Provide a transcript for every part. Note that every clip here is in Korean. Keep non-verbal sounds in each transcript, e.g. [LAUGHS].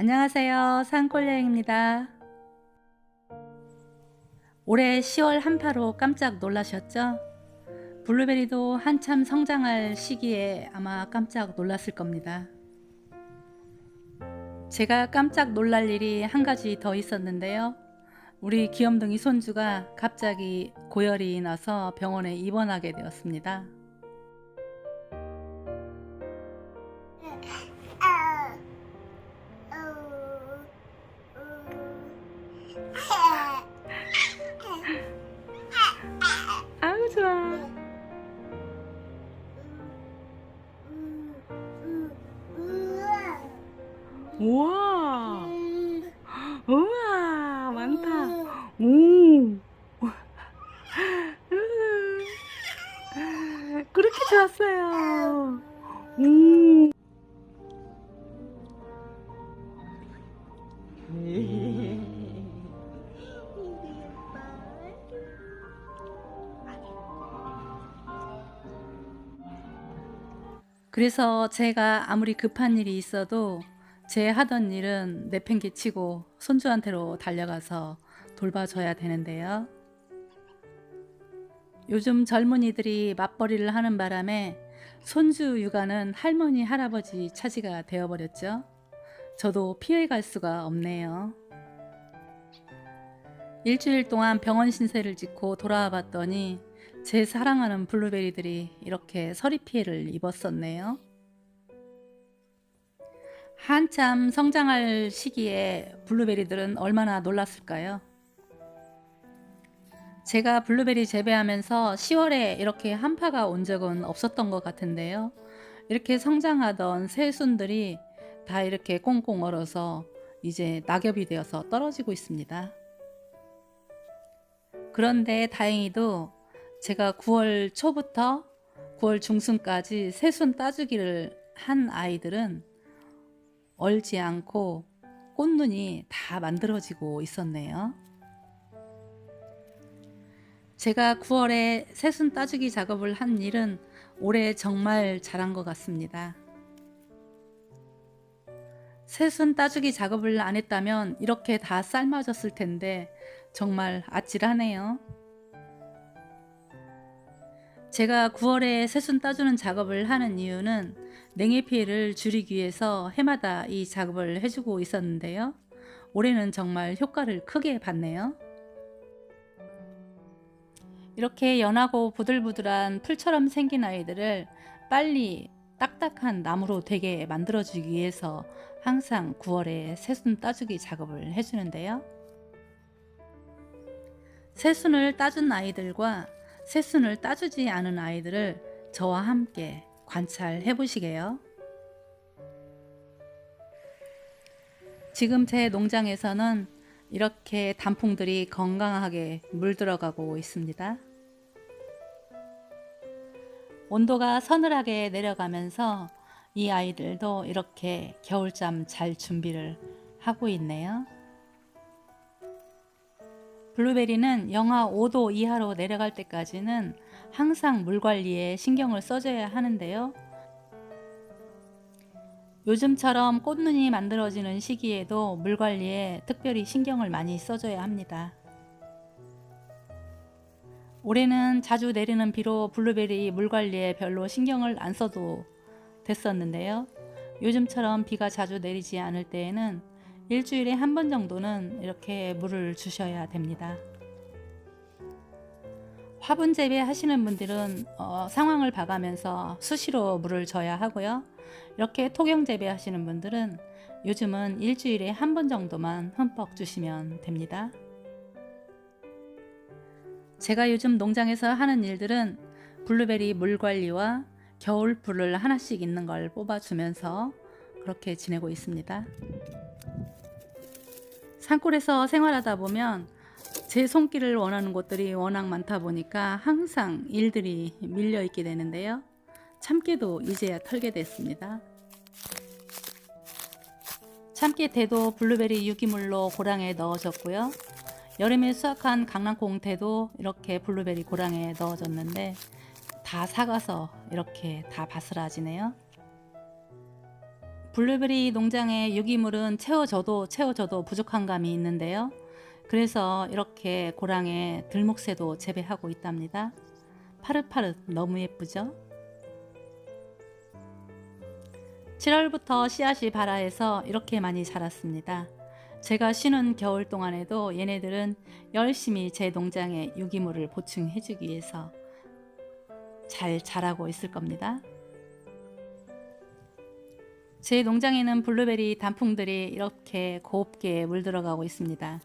안녕하세요. 산골여행입니다. 올해 10월 한파로 깜짝 놀라셨죠? 블루베리도 한참 성장할 시기에 아마 깜짝 놀랐을 겁니다. 제가 깜짝 놀랄 일이 한 가지 더 있었는데요. 우리 귀염둥이 손주가 갑자기 고열이 나서 병원에 입원하게 되었습니다. [LAUGHS] 우와. 우와 많다. 오. 그렇게 좋았어요. 오. 그래서 제가 아무리 급한 일이 있어도 제 하던 일은 내팽개치고 손주한테로 달려가서 돌봐줘야 되는데요. 요즘 젊은이들이 맞벌이를 하는 바람에 손주 육아는 할머니, 할아버지 차지가 되어버렸죠. 저도 피해갈 수가 없네요. 일주일 동안 병원 신세를 짓고 돌아와 봤더니 제 사랑하는 블루베리들이 이렇게 서리 피해를 입었었네요. 한참 성장할 시기에 블루베리들은 얼마나 놀랐을까요? 제가 블루베리 재배하면서 10월에 이렇게 한파가 온 적은 없었던 것 같은데요. 이렇게 성장하던 새순들이 다 이렇게 꽁꽁 얼어서 이제 낙엽이 되어서 떨어지고 있습니다. 그런데 다행히도 제가 9월 초부터 9월 중순까지 새순 따주기를 한 아이들은 얼지 않고 꽃눈이 다 만들어지고 있었네요. 제가 9월에 새순 따주기 작업을 한 일은 올해 정말 잘한 것 같습니다. 새순 따주기 작업을 안 했다면 이렇게 다 삶아졌을 텐데 정말 아찔하네요. 제가 9월에 새순 따주는 작업을 하는 이유는 냉해 피해를 줄이기 위해서 해마다 이 작업을 해주고 있었는데요. 올해는 정말 효과를 크게 봤네요. 이렇게 연하고 부들부들한 풀처럼 생긴 아이들을 빨리 딱딱한 나무로 되게 만들어주기 위해서 항상 9월에 새순 따주기 작업을 해주는데요. 새순을 따준 아이들과 새순을 따주지 않은 아이들을 저와 함께 관찰해 보시게요. 지금 제 농장에서는 이렇게 단풍들이 건강하게 물들어가고 있습니다. 온도가 서늘하게 내려가면서 이 아이들도 이렇게 겨울잠 잘 준비를 하고 있네요. 블루베리는 영하 5도 이하로 내려갈 때까지는 항상 물 관리에 신경을 써줘야 하는데요. 요즘처럼 꽃눈이 만들어지는 시기에도 물 관리에 특별히 신경을 많이 써줘야 합니다. 올해는 자주 내리는 비로 블루베리 물 관리에 별로 신경을 안 써도 됐었는데요. 요즘처럼 비가 자주 내리지 않을 때에는 일주일에 한 번 정도는 이렇게 물을 주셔야 됩니다. 화분 재배 하시는 분들은 어, 상황을 봐가면서 수시로 물을 줘야 하고요. 이렇게 토경 재배 하시는 분들은 요즘은 일주일에 한 번 정도만 흠뻑 주시면 됩니다. 제가 요즘 농장에서 하는 일들은 블루베리 물 관리와 겨울 풀을 하나씩 있는 걸 뽑아주면서 그렇게 지내고 있습니다. 산골에서 생활하다 보면 제 손길을 원하는 곳들이 워낙 많다 보니까 항상 일들이 밀려 있게 되는데요. 참깨도 이제야 털게 됐습니다. 참깨 대도 블루베리 유기물로 고랑에 넣어졌고요. 여름에 수확한 강낭콩 대도 이렇게 블루베리 고랑에 넣어졌는데 다 사가서 이렇게 다 바스라지네요. 블루베리 농장의 유기물은 채워져도 채워져도 부족한 감이 있는데요. 그래서 이렇게 고랑에 들목새도 재배하고 있답니다. 파릇파릇 너무 예쁘죠? 7월부터 씨앗이 발아해서 이렇게 많이 자랐습니다. 제가 쉬는 겨울 동안에도 얘네들은 열심히 제 농장에 유기물을 보충해주기 위해서 잘 자라고 있을 겁니다. 제 농장에는 블루베리 단풍들이 이렇게 곱게 물들어가고 있습니다.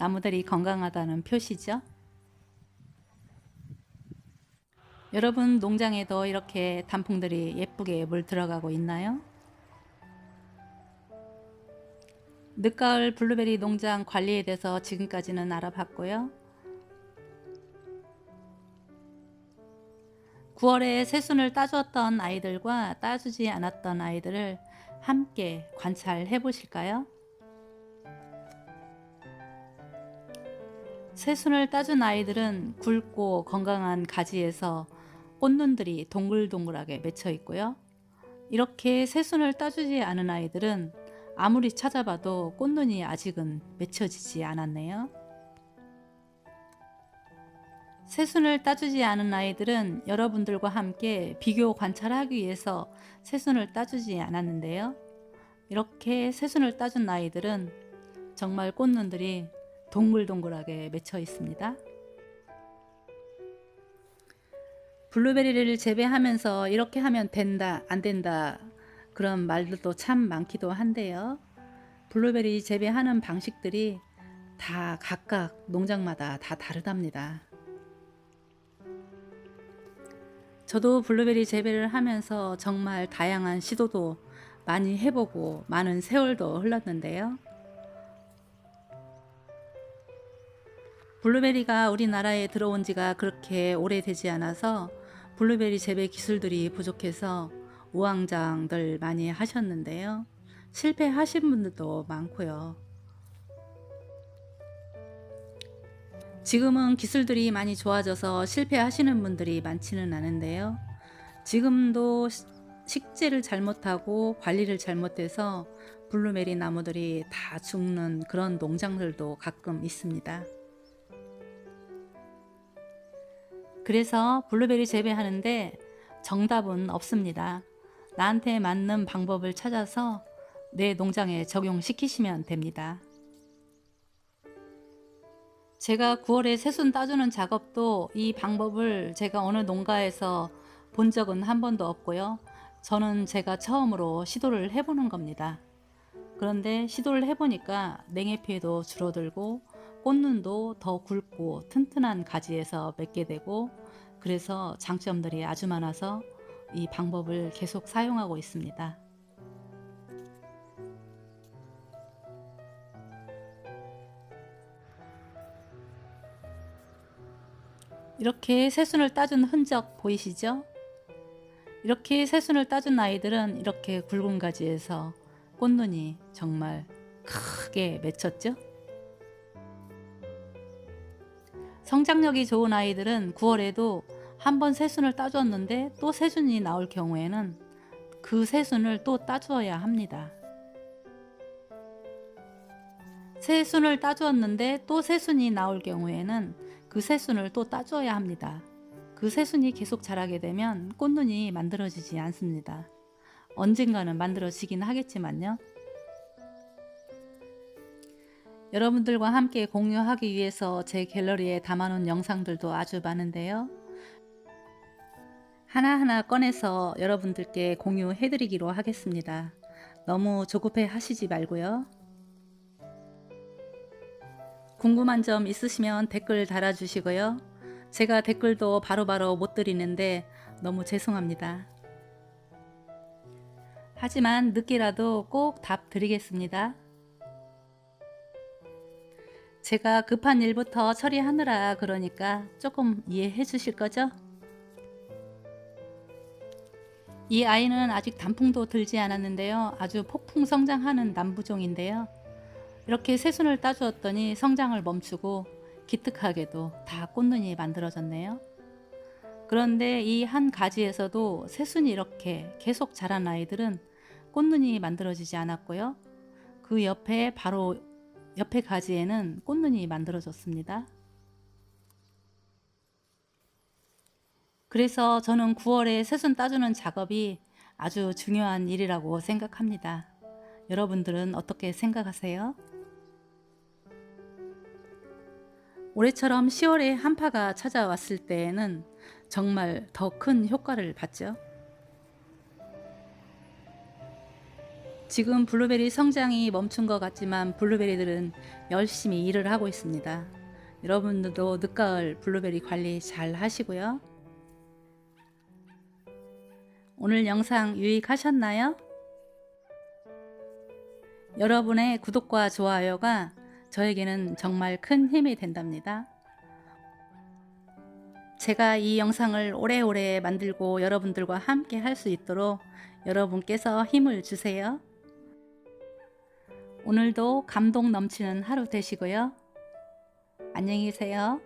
나무들이 건강하다는 표시죠. 여러분 농장에도 이렇게 단풍들이 예쁘게 물 들어가고 있나요? 늦가을 블루베리 농장 관리에 대해서 지금까지는 알아봤고요. 9월에 새순을 따주었던 아이들과 따주지 않았던 아이들을 함께 관찰해 보실까요? 새순을 따준 아이들은 굵고 건강한 가지에서 꽃눈들이 동글동글하게 맺혀 있고요. 이렇게 새순을 따주지 않은 아이들은 아무리 찾아봐도 꽃눈이 아직은 맺혀지지 않았네요. 새순을 따주지 않은 아이들은 여러분들과 함께 비교 관찰하기 위해서 새순을 따주지 않았는데요. 이렇게 새순을 따준 아이들은 정말 꽃눈들이 동글동글하게 맺혀 있습니다. 블루베리를 재배하면서 이렇게 하면 된다, 안 된다 그런 말들도 참 많기도 한데요. 블루베리 재배하는 방식들이 다 각각 농장마다 다 다르답니다. 저도 블루베리 재배를 하면서 정말 다양한 시도도 많이 해보고 많은 세월도 흘렀는데요. 블루베리가 우리나라에 들어온 지가 그렇게 오래되지 않아서 블루베리 재배 기술들이 부족해서 우왕장들 많이 하셨는데요. 실패하신 분들도 많고요. 지금은 기술들이 많이 좋아져서 실패하시는 분들이 많지는 않은데요. 지금도 시- 식재를 잘못하고 관리를 잘못해서 블루베리 나무들이 다 죽는 그런 농장들도 가끔 있습니다. 그래서 블루베리 재배하는데 정답은 없습니다. 나한테 맞는 방법을 찾아서 내 농장에 적용시키시면 됩니다. 제가 9월에 새순 따주는 작업도 이 방법을 제가 어느 농가에서 본 적은 한 번도 없고요. 저는 제가 처음으로 시도를 해보는 겁니다. 그런데 시도를 해보니까 냉해 피해도 줄어들고 꽃눈도 더 굵고 튼튼한 가지에서 맺게 되고 그래서 장점들이 아주 많아서 이 방법을 계속 사용하고 있습니다. 이렇게 새순을 따준 흔적 보이시죠? 이렇게 새순을 따준 아이들은 이렇게 굵은 가지에서 꽃눈이 정말 크게 맺혔죠? 성장력이 좋은 아이들은 9월에도 한번 새순을 따주었는데 또 새순이 나올 경우에는 그 새순을 또 따주어야 합니다. 새순을 따주었는데 또 새순이 나올 경우에는 그 새순을 또 따주어야 합니다. 그 새순이 계속 자라게 되면 꽃눈이 만들어지지 않습니다. 언젠가는 만들어지긴 하겠지만요. 여러분들과 함께 공유하기 위해서 제 갤러리에 담아놓은 영상들도 아주 많은데요. 하나하나 꺼내서 여러분들께 공유해드리기로 하겠습니다. 너무 조급해 하시지 말고요. 궁금한 점 있으시면 댓글 달아주시고요. 제가 댓글도 바로바로 못 드리는데 너무 죄송합니다. 하지만 늦게라도 꼭 답 드리겠습니다. 제가 급한 일부터 처리하느라 그러니까 조금 이해해 주실 거죠? 이 아이는 아직 단풍도 들지 않았는데요. 아주 폭풍 성장하는 남부종인데요. 이렇게 새순을 따주었더니 성장을 멈추고 기특하게도 다 꽃눈이 만들어졌네요. 그런데 이 한 가지에서도 새순이 이렇게 계속 자란 아이들은 꽃눈이 만들어지지 않았고요. 그 옆에 바로 옆에 가지에는 꽃눈이 만들어졌습니다. 그래서 저는 9월에 새순 따주는 작업이 아주 중요한 일이라고 생각합니다. 여러분들은 어떻게 생각하세요? 올해처럼 10월에 한파가 찾아왔을 때에는 정말 더 큰 효과를 봤죠. 지금 블루베리 성장이 멈춘 것 같지만 블루베리들은 열심히 일을 하고 있습니다. 여러분들도 늦가을 블루베리 관리 잘 하시고요. 오늘 영상 유익하셨나요? 여러분의 구독과 좋아요가 저에게는 정말 큰 힘이 된답니다. 제가 이 영상을 오래오래 만들고 여러분들과 함께 할 수 있도록 여러분께서 힘을 주세요. 오늘도 감동 넘치는 하루 되시고요. 안녕히 계세요.